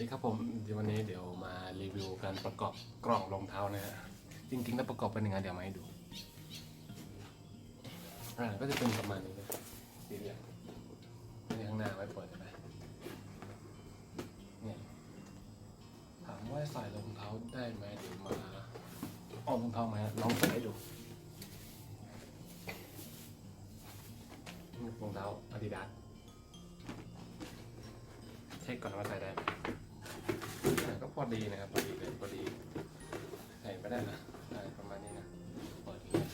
ดีครับผมวันนี้เดี๋ยวมารีวิวการประกอบกล่องรองเท้านะฮะจริงๆแล้วประกอบเป็นยังไงเดี๋ยวมาให้ดูอ่าก็จะเป็นประมาณนี้เลยเหลี่ยมนี่ข้างหน้าไว้เปิดใช่ไหมเนี่ยถามว่าใส่รองเท้าได้ไหมเดี๋ยวมาเอารองเท้ามาลองใส่ให้ดูรองเท้าอาดิดาสเช็คก่อนว่าใส่ได้ไหม พอดีนะครับพอดีเลยพอดีใส่ไม่ได้นะใส่ประมาณนี้นะเปิดอย่างนี้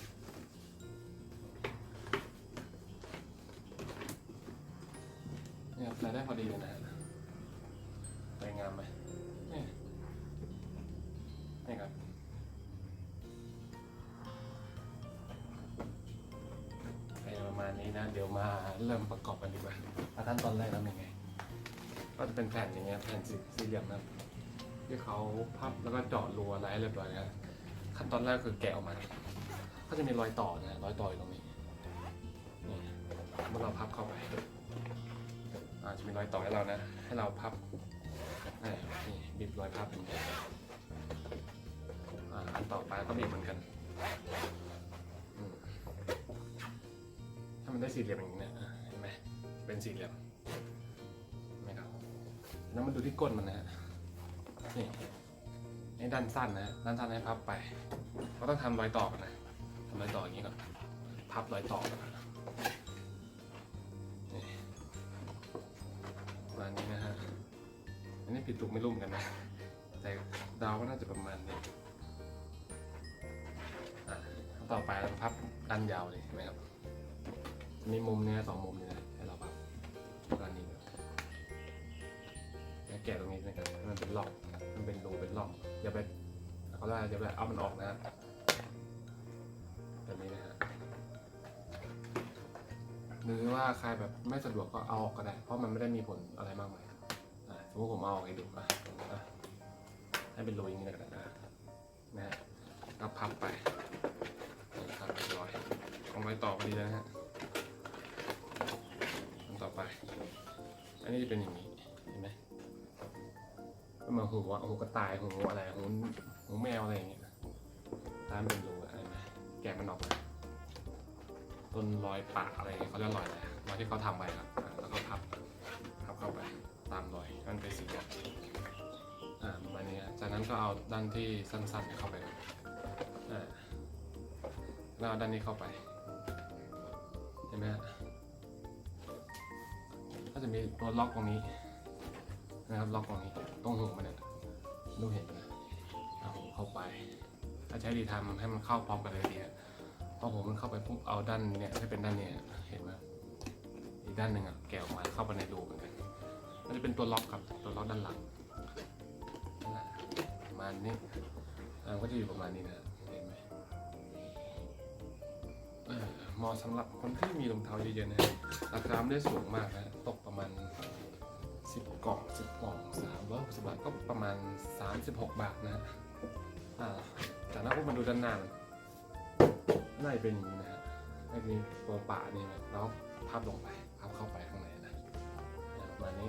เนี่ยใส่ได้พอดีเลยนะฮะสวยงามไหมนี่นี่ครับประมาณนี้นะ เดี๋ยวมาเริ่มประกอบกันดีกว่าว่าขั้นตอนแรกทำยังไง ก็จะเป็นแผ่นอย่างเงี้ยแผ่นสี่เหลี่ยมนะ ที่เขาพับแล้วก็เจาะรูอะไรเรียบร้อยนะขั้นตอนแรกคือแกะออกมา ก็จะมีรอยต่อนะรอยต่ออยู่ตรงนี้นี่เมื่อเราพับเข้าไปอาจะมีรอยต่อให้เรานะ ให้เราพับนี่บีบรอยพับเป็นแอันต่อไปก็บีบเหมือนกันถ้ามันได้สี่เหลี่ยมอย่างนี้นะอะเห็นไหมเป็นสี่เหลี่ยมนะครับแล้วมาดูที่ก้นมันนะฮะ นี่นี่ด้านสั้นนะด้านสั้นให้พับไปก็ต้องทำรอยต่อกนนะทำรอยต่ออย่างนี้ก่อนพับรอยต่อกันนะนี่ประมาณนี้นะฮะอันนี้ผิดถูกไม่รุ่มกันนะ แต่ดาวก็น่าจะประมาณนี้อะต่อไปเราพับด้านยาวเลยเห็นไหมครับมีมุมเนี้ยสองมุมเนี่ยให้เราพับด้านนี้แกะตรงนี้นะครับมันเป็นร่อง มันเป็นรูเป็นร่องอย่าไปเขาเรียกว่าอย่าไปเอามันออกนะฮะแบบนี้นะฮะหรือว่าใครแบบไม่สะดวกก็เอาออกก็ได้ เพราะมันไม่ได้มีผลอะไรมากมายอะสมมติผมเอาออกให้ดูอะให้เป็นรูอย่างนี้แล้วกันนะนะฮะก็พับไปนะครับเรียบร้อยของรอยต่อพอดีแล้วนะฮะต่อไป อันนี้จะเป็นอย่างนี้ หมือนหูอะหูกระต่ายหูอะไรหูหูแมวอะไรอย่างเงี้ยตามเป็นรูอะไรไหมแกะมันออกมาต้นรอยปะอะไรเขาเรียกรอยอะไรรอยที่เขาทำไปครับแล้วก็พับพับเข้าไปตามรอยมันเป็นสีดำอ่าประมาณนี้จากนั้นก็เอาด้านที่สั้นๆเข้าไปอนอ่าแล้วเอาด้านนี้เข้าไปเห็นไหมฮะก็จะมีตัวล็อกตรงนี้นะครับล็อกตรงนี้ตรงหูมัน เนี่ยดูเห็นนะเอาหูเข้าไปถ้าใช้ดีทำให้มันเข้าพร้อมกันเลยดีพอหูมันเข้าไปปุ๊บเอาด้านเนี่ยให้เป็นด้านเนี่ยเห็นไหมอีกด้านหนึ่งอะแกะออกมาเข้าไปในรูเหมือนกันมันจะเป็นตัวล็อกครับตัวล็อกด้านหลังประมาณนี้อ่าก็จะอยู่ประมาณนี้นะเห็นไหมเออเหมาะสำหรับคนที่มีรองเท้าเยอะๆนะราคาไม่ได้สูงมากนะตกประมาณ กล่องสิบกล่องสามร้อยหกสิบบาทก็ประมาณสามสิบหกบาทนะฮะอ่าจากนั้นก็มาดูด้านหน้านน่าจะเป็นอย่างนี้นะฮะไอ้นี่ตัวป่านี่นะแล้วพับลงไปพับเข้าไปข้างในนะประมาณนี้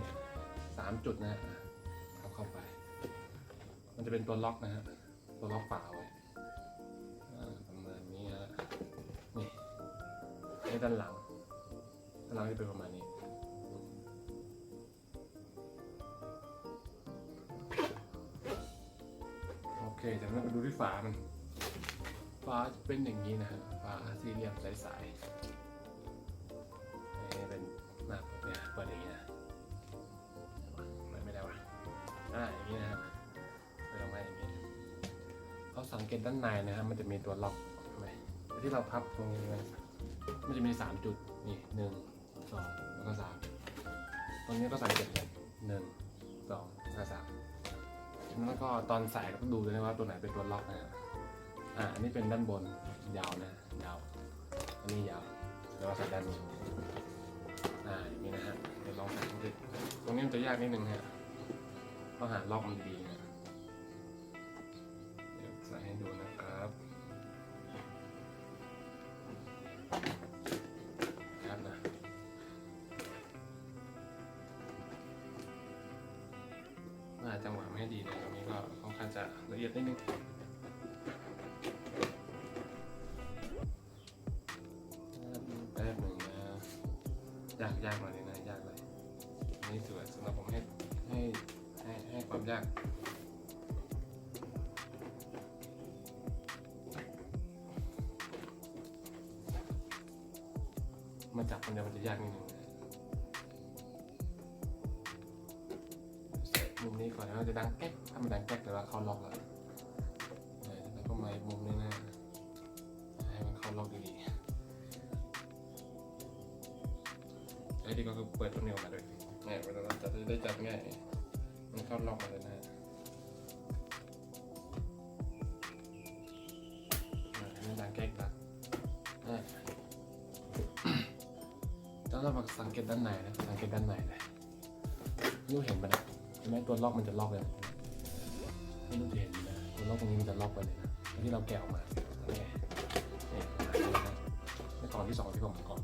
สามจุดนะฮะพับเข้าไป มันจะเป็นตัวล็อกนะฮะตัวล็อกป่าไว้ประมาณนี้ฮะนี่นี่ด้านหลังด้านหลังจะเป็นประมาณนี้ โอเคจากนั้นดูที่ฝามันฝาจะเป็นอย่างนี้นะฮะฝาสี่เหลี่ยมใสๆนี่เป็นหน้าเนี่ยเปิดอย่างนี้นะเปิดไม่ได้วะอ่าอย่างนี้นะฮะเปิดออกมาอย่างนี้เขาสังเกตด้านในนะฮะมันจะมีตัวล็อกใช่ไหมที่เราพับตรงนี้ไว้มันจะมีสามจุดนี่หนึ่งสองแล้วก็สามตรงนี้ก็สังเกตเลยหนึ่งสองแล้วก็สาม แล้วก็ตอนใส่ก็ต้องดูด้วยนะว่าตัวไหนเป็นตัวล็อกนะฮะอ่าอันนี้เป็นด้านบนยาวนะยาว อันนี้ยาวแล้วก็ใส่ด้านนี้อ่าอย่างนี้นะฮะเดี๋ยวลองใส่ดูตรงนี้มันจะยากนิดนึงฮะต้องหาล็อกมันดีนะ ละเอียดนิดนึงแป๊บหนึ่งนะยากยากหน่อยนะยากเลยนี่ถือว่าสำหรับผมให้ให้ให้ให้ความยากมาจับคนเดียวมันจะยากนิดนึง นี้ก่อนแล้วมันจะดังแก๊กถ้ามันดังแก๊กแต่ว่าเขาล็อกแล้วแล้วก็มาอีกมุมนึงนะให้มันเข้าล็อกดีๆไอ้ที่ก็คือเปิดตัวเนียวมาด้วยเนี่ยเวลาเราจับจะได้จับง่ายมันเข้าล็อกมาเลยนะดังแก๊กละอ่าแล้วเรามาสังเกตด้านในนะสังเกตด้านในเลยรู้เห็นปะเนี่ย ห็นไหมตัวล็อกมันจะล็อกเลยไม่รู้จะเห็นนะตัวล็อกตรงนี้มันจะล็อกไปเลยนะที่เราแกะออกมาเนี่นี่นะในกล่องที่สองที่ผมก่อง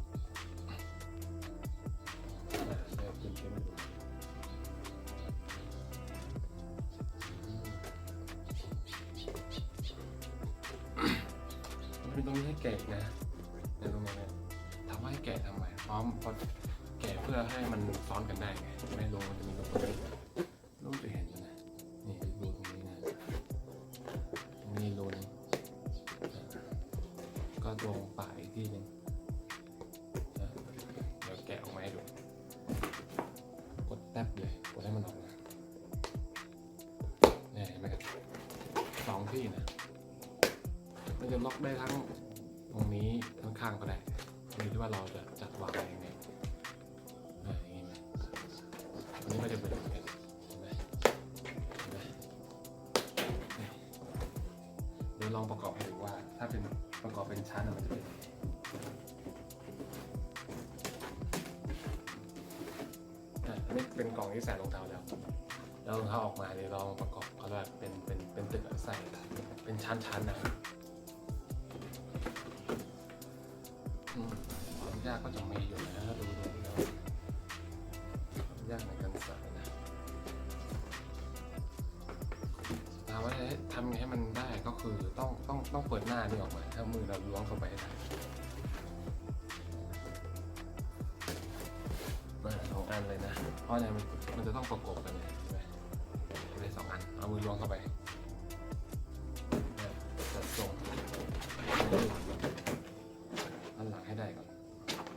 อะเดี๋ยวคุณเช็คมาดูมันเป็นตรงนี้ให้แกะอีกนะในตรงนี้นะถามว่าให้แกะทำไมพร้อมพอแกะเพื่อให้มันซ้อนกันได้ไงไม่ลงมันจะมีรูต รงนี้รูจะเห็นอยู่นะ นี่รูตรงนี้นะนี่รูนึงอะก็ตรงปลายอีกที่หนึงอะเดี๋ยวแกะออกมาให้ดู กดแทบเลย กดให้มันออกมาเนี่ยเห็นไหมครับสองที่นะ มันจะล็อกได้ทั้งตรงนี้ข้างๆก็ได้อยู่ที่ว่าเราจะจัดวางอะไรยังไง ดี๋ยวลองประกอบให้ดูว่า ถ้าเป็นประกอบเป็นชั้นอะมันจะเป็นยังไงอันนี้เป็นกล่องที่ใส่รองเท้าแล้ว แล้วรองเท้าออกมาเดี๋ยวลองประกอบเขาเรียกว่าเป็นเป็นเป็นตึกใส่เป็นชั้นๆนะครับอืมความยากก็จะมีอยู่นะดูดูแล้วความยากในการใส่น น้านี่ออกมา ถ้ามือเราล้วงเข้าไปได้มาสองอันเลยนะ เพราะเนี่ยมันมันจะต้องประกบกันเนี่ยใช่ไหมเลยสองอัน เอามือล้วงเข้าไปจัดส่งด้านหลังให้ได้ก่อน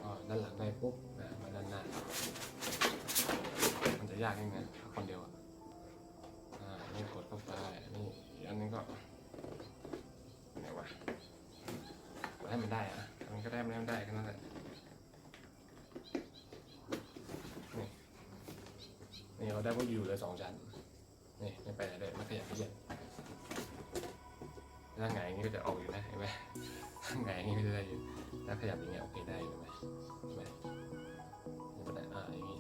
ก็ด้านหลังได้ปุ๊บนะมาด้านหน้า มันจะยากนิดนึงถ้าคนเดียวอะ อ่า นี่กดเข้าไป นี่ อันนึงก็ไหนวะ ให้มันได้อะมันก็ได้ไม่ได้ไม่ได้แค่นั้นแหละนี่นี่เราได้พวกอยู่เลยสองชั้นนี่ไม่ไปไหนเลยไม่ขยับขยับถ้าไงนี้ก็จะออกอยู่นะเห็นไหมไงายอย่างนี้ก็จะได้อยู่ถ้าขยับอย่างเงี้ยโอเคได้อยู่ไหมเห็นไหมไม่ได้อ่าอย่างงี้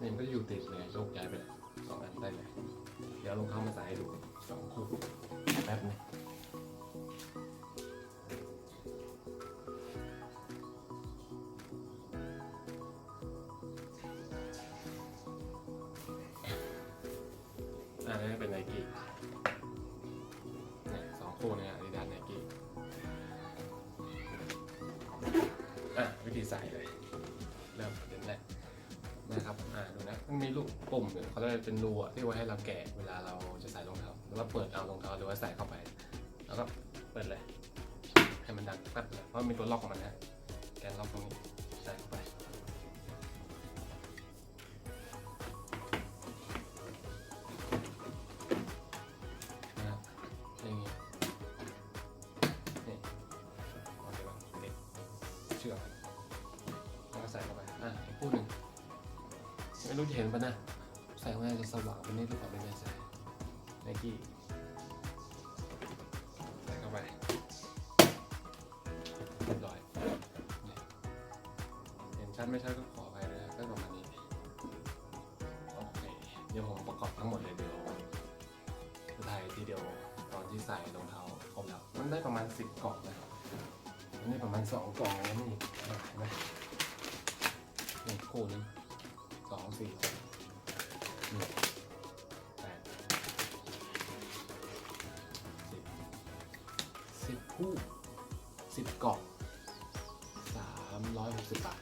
นี่มันก็อยู่ติดเลยโยกย้ายไปเลยสองอันได้เลย เดี๋ยวลงเข้ามาใส่ให้ดูสองคู่แป๊บนึง อ่านี่เป็นไนกี้เนี่ยสองคู่เนี่ยอาดิดาสไนกี้อะวิธีใส่เลย เริ่มเด่นแรกนะครับ อ่าดูนะมันมีลูกปุ่มเนี่ยเขาจะเป็นรูอะที่ไว้ให้เราแกะเวลาเราจะใส่รองเท้าหรือว่าเปิดเอารองเท้าหรือว่าใส่เข้าไป แล้วก็เปิดเลย ให้มันดังแป๊บเลยเพราะมันมีตัวล็อกของมันนะแกนล็อกตรงนี้ ส่เข้าไปอะอีกคู่หนึ่งไม่รู้จะเห็นปะนะ ใส่ข้างในจะสว่างเป็นนิดหรือเปล่าไม่แน่ใจไนกี้ใส่เข้าไปเรียบร้อยนี่เห็นชัดไม่ชัดก็ขอไปนะก็ประมาณนี้โอเคเดี๋ยวผมประกอบทั้งหมดเลยเดี๋ยวจะถ่ายทีเดียวตอนที่ใส่รองเท้าครบแล้วมันได้ประมาณสิบกล่องนะอันนี้ประมาณสองกล่องแล้วนี่เห็นไหม นี่คู่นี้สองสี่แปดสิบสิบคู่สิบกล่องสามร้อยหกสิบบาท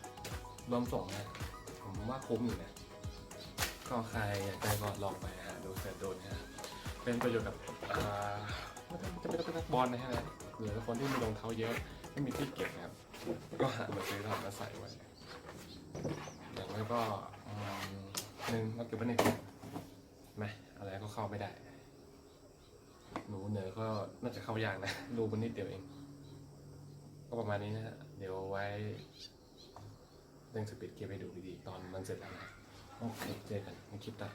รวมส่งนะผมว่าคุ้มอยู่นะก็ใครอยากได้ก็ลองไปฮะดูเสิร์ชดูนะฮะเป็นประโยชน์กับจอ่ต้อเป็นนักบอลนะฮะหรือคนที่มีรองเท้าเยอะไม่มีที่เก็บนะครับ ก็หามาซื้อทำมาใส่ไว้ อย่างไรก็หนึ่งเราเก็บไว้ในกล่องไหมอะไรก็เข้าไม่ได้ หนูเหนือก็น่าจะเข้ายากนะรูมันนิดเดียวเอง ก็ประมาณนี้นะฮะเดี๋ยวไว้เร่งสปีดเก็บไปดูดีๆ ตอนมันเสร็จแล้วนะโอเคเจอกันในคลิปต่อ